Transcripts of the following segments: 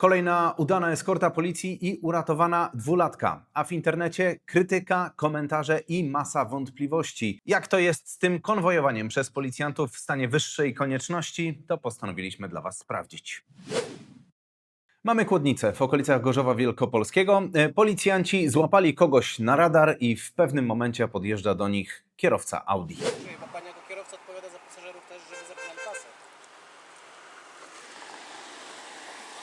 Kolejna udana eskorta policji i uratowana dwulatka. A w internecie krytyka, komentarze i masa wątpliwości. Jak to jest z tym konwojowaniem przez policjantów w stanie wyższej konieczności, to postanowiliśmy dla Was sprawdzić. Mamy kłodnicę w okolicach Gorzowa Wielkopolskiego. E, Policjanci złapali kogoś na radar i w pewnym momencie podjeżdża do nich kierowca Audi. Dziękuję, bo Pan jako kierowca odpowiada za pasażerów też, żeby zapinali pasy.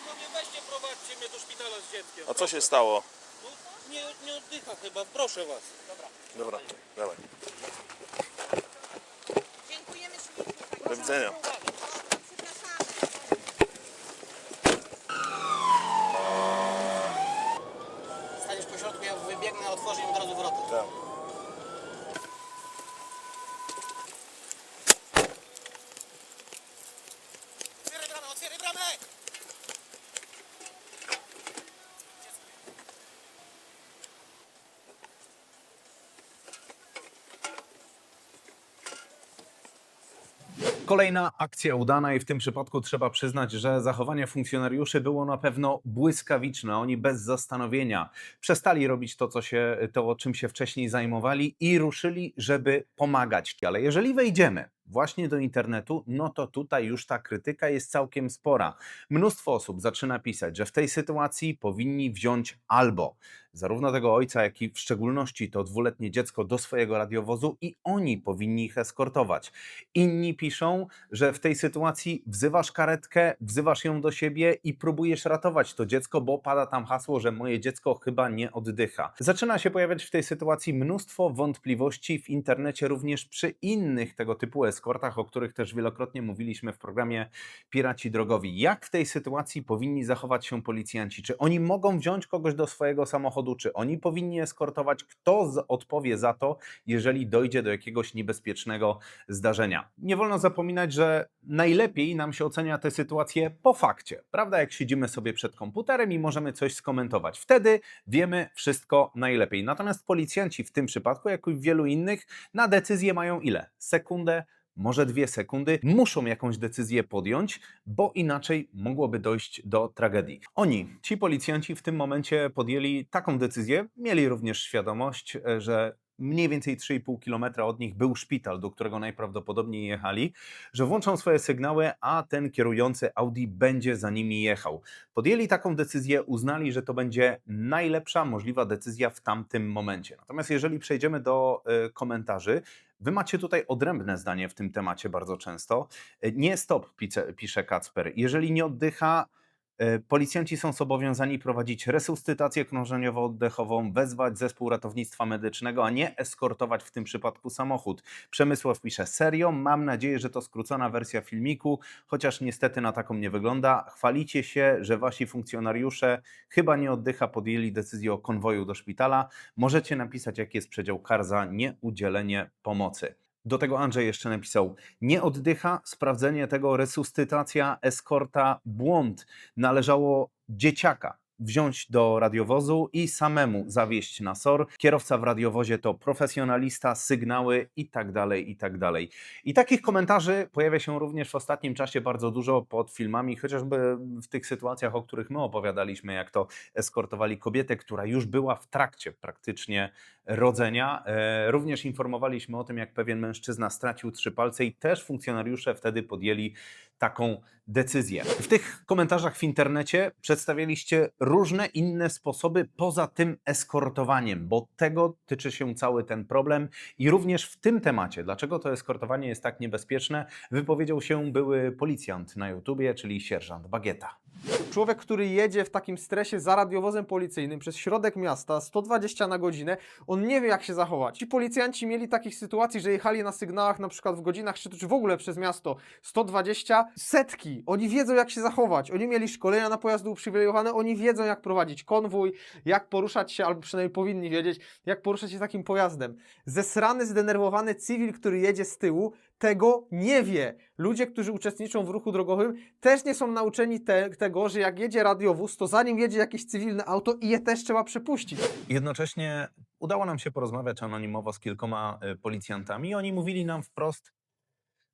No nie weźcie, prowadźcie mnie do szpitala z dzieckiem. A co się stało? No, nie, nie oddycha chyba, proszę Was. Dobra. Dobra, dawaj. Dziękujemy ślicznie. Do widzenia. Kolejna akcja udana i w tym przypadku trzeba przyznać, że zachowanie funkcjonariuszy było na pewno błyskawiczne. Oni bez zastanowienia przestali robić to, co się, to czym się wcześniej zajmowali i ruszyli, żeby pomagać. Ale jeżeli wejdziemy właśnie do internetu, no to tutaj już ta krytyka jest całkiem spora. Mnóstwo osób zaczyna pisać, że w tej sytuacji powinni wziąć albo zarówno tego ojca, jak i w szczególności to dwuletnie dziecko do swojego radiowozu i oni powinni ich eskortować. Inni piszą, że w tej sytuacji wzywasz karetkę, wzywasz ją do siebie i próbujesz ratować to dziecko, bo pada tam hasło, że moje dziecko chyba nie oddycha. Zaczyna się pojawiać w tej sytuacji mnóstwo wątpliwości w internecie, również przy innych tego typu eskortach, o których też wielokrotnie mówiliśmy w programie Piraci Drogowi. Jak w tej sytuacji powinni zachować się policjanci? Czy oni mogą wziąć kogoś do swojego samochodu? Czy oni powinni eskortować? Kto odpowie za to, jeżeli dojdzie do jakiegoś niebezpiecznego zdarzenia? Nie wolno zapominać, że najlepiej nam się ocenia tę sytuację po fakcie. Prawda, jak siedzimy sobie przed komputerem i możemy coś skomentować. Wtedy wiemy wszystko najlepiej. Natomiast policjanci w tym przypadku, jak i w wielu innych, na decyzję mają ile? Sekundę, może dwie sekundy, muszą jakąś decyzję podjąć, bo inaczej mogłoby dojść do tragedii. Oni, ci policjanci w tym momencie podjęli taką decyzję, mieli również świadomość, e, że mniej więcej 3,5 km od nich był szpital, do którego najprawdopodobniej jechali, że włączą swoje sygnały, a ten kierujący Audi będzie za nimi jechał. Podjęli taką decyzję, uznali, że to będzie najlepsza możliwa decyzja w tamtym momencie. Natomiast jeżeli przejdziemy do e, komentarzy, Wy macie tutaj odrębne zdanie w tym temacie bardzo często. E, Nie stop, pisze, Kacper. Jeżeli nie oddycha, policjanci są zobowiązani prowadzić resuscytację krążeniowo-oddechową, wezwać zespół ratownictwa medycznego, a nie eskortować w tym przypadku samochód. Przemysław pisze, serio, mam nadzieję, że to skrócona wersja filmiku, chociaż niestety na taką nie wygląda. Chwalicie się, że wasi funkcjonariusze chyba nie oddycha, podjęli decyzję o konwoju do szpitala. Możecie napisać, jaki jest przedział kar za nieudzielenie pomocy. Do tego Andrzej jeszcze napisał: Nie oddycha, sprawdzenie tego, resuscytacja, eskorta, błąd. Należało dzieciaka wziąć do radiowozu i samemu zawieźć na SOR. Kierowca w radiowozie to profesjonalista, sygnały i tak dalej, i tak dalej. I takich komentarzy pojawia się również w ostatnim czasie bardzo dużo pod filmami, chociażby w tych sytuacjach, o których my opowiadaliśmy, jak to eskortowali kobietę, która już była w trakcie praktycznie rodzenia. E, Również informowaliśmy o tym, jak pewien mężczyzna stracił trzy palce i też funkcjonariusze wtedy podjęli taką decyzję. W tych komentarzach w internecie przedstawialiście różne inne sposoby poza tym eskortowaniem, bo tego tyczy się cały ten problem i również w tym temacie, dlaczego to eskortowanie jest tak niebezpieczne, wypowiedział się były policjant na YouTubie, czyli sierżant Bagieta. Człowiek, który jedzie w takim stresie za radiowozem policyjnym przez środek miasta 120 na godzinę, on nie wie jak się zachować. Ci policjanci mieli takich sytuacji, że jechali na sygnałach na przykład w godzinach szczytu, czy w ogóle przez miasto 120 setki. Oni wiedzą jak się zachować. Oni mieli szkolenia na pojazdy uprzywilejowane, oni wiedzą jak prowadzić konwój, jak poruszać się, albo przynajmniej powinni wiedzieć, jak poruszać się takim pojazdem. Zesrany, zdenerwowany cywil, który jedzie z tyłu, tego nie wie. Ludzie, którzy uczestniczą w ruchu drogowym, też nie są nauczeni te, tego, że jak jedzie radiowóz, to zanim jedzie jakieś cywilne auto i je też trzeba przepuścić. Jednocześnie udało nam się porozmawiać anonimowo z kilkoma y, policjantami i oni mówili nam wprost,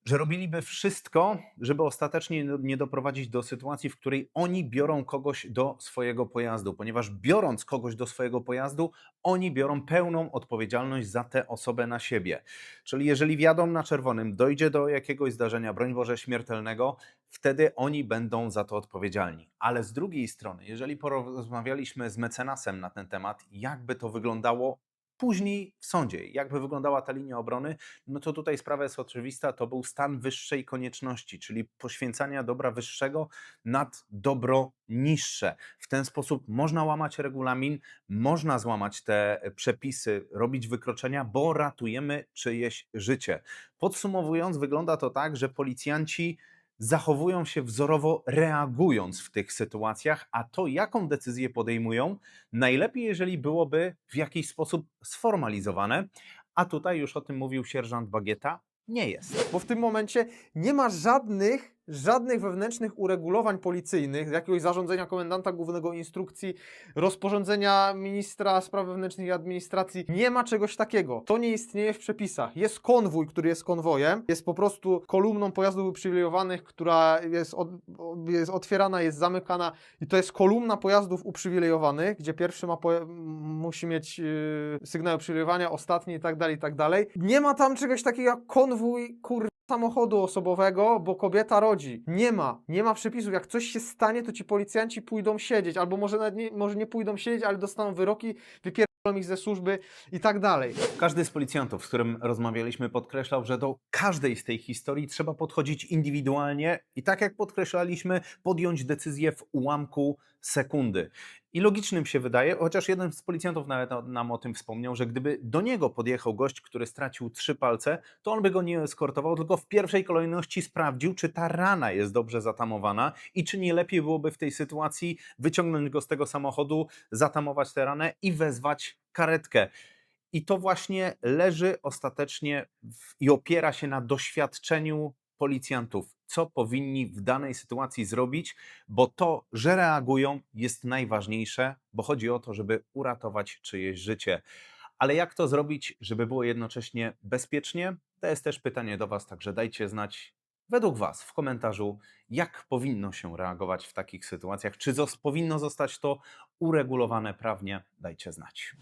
że robiliby wszystko, żeby ostatecznie nie doprowadzić do sytuacji, w której oni biorą kogoś do swojego pojazdu, ponieważ biorąc kogoś do swojego pojazdu, oni biorą pełną odpowiedzialność za tę osobę na siebie. Czyli jeżeli wjadą na czerwonym, dojdzie do jakiegoś zdarzenia, broń Boże, śmiertelnego, wtedy oni będą za to odpowiedzialni. Ale z drugiej strony, jeżeli porozmawialiśmy z mecenasem na ten temat, jakby to wyglądało później w sądzie, jakby wyglądała ta linia obrony, no to tutaj sprawa jest oczywista, to był stan wyższej konieczności, czyli poświęcania dobra wyższego nad dobro niższe. W ten sposób można łamać regulamin, można złamać te przepisy, robić wykroczenia, bo ratujemy czyjeś życie. Podsumowując, wygląda to tak, że policjanci zachowują się wzorowo, reagując w tych sytuacjach, a to, jaką decyzję podejmują, najlepiej, jeżeli byłoby w jakiś sposób sformalizowane, a tutaj już o tym mówił sierżant Bagieta, nie jest. Bo w tym momencie nie ma żadnych, żadnych wewnętrznych uregulowań policyjnych, jakiegoś zarządzenia komendanta głównego instrukcji, rozporządzenia ministra spraw wewnętrznych i administracji. Nie ma czegoś takiego. To nie istnieje w przepisach. Jest konwój, który jest konwojem, jest po prostu kolumną pojazdów uprzywilejowanych, która jest, od, jest otwierana, jest zamykana i to jest kolumna pojazdów uprzywilejowanych, gdzie pierwszy ma musi mieć yy, sygnał uprzywilejowania, ostatni i tak dalej, i tak dalej. Nie ma tam czegoś takiego jak konwój, kur samochodu osobowego, bo kobieta rodzi. Nie ma. Nie ma przepisów. Jak coś się stanie, to ci policjanci pójdą siedzieć, albo może nie, może nie pójdą siedzieć, ale dostaną wyroki, wypierdolą ich ze służby i tak dalej. Każdy z policjantów, z którym rozmawialiśmy, podkreślał, że do każdej z tej historii trzeba podchodzić indywidualnie i tak jak podkreślaliśmy, podjąć decyzję w ułamku sekundy. I logicznym się wydaje, chociaż jeden z policjantów nawet nam o tym wspomniał, że gdyby do niego podjechał gość, który stracił trzy palce, to on by go nie eskortował, tylko w pierwszej kolejności sprawdził, czy ta rana jest dobrze zatamowana i czy nie lepiej byłoby w tej sytuacji wyciągnąć go z tego samochodu, zatamować tę ranę i wezwać karetkę. I to właśnie leży ostatecznie w, i opiera się na doświadczeniu policjantów, co powinni w danej sytuacji zrobić, bo to, że reagują, jest najważniejsze, bo chodzi o to, żeby uratować czyjeś życie. Ale jak to zrobić, żeby było jednocześnie bezpiecznie? To jest też pytanie do Was, także dajcie znać według Was w komentarzu, jak powinno się reagować w takich sytuacjach. Czy powinno zostać to uregulowane prawnie? Dajcie znać.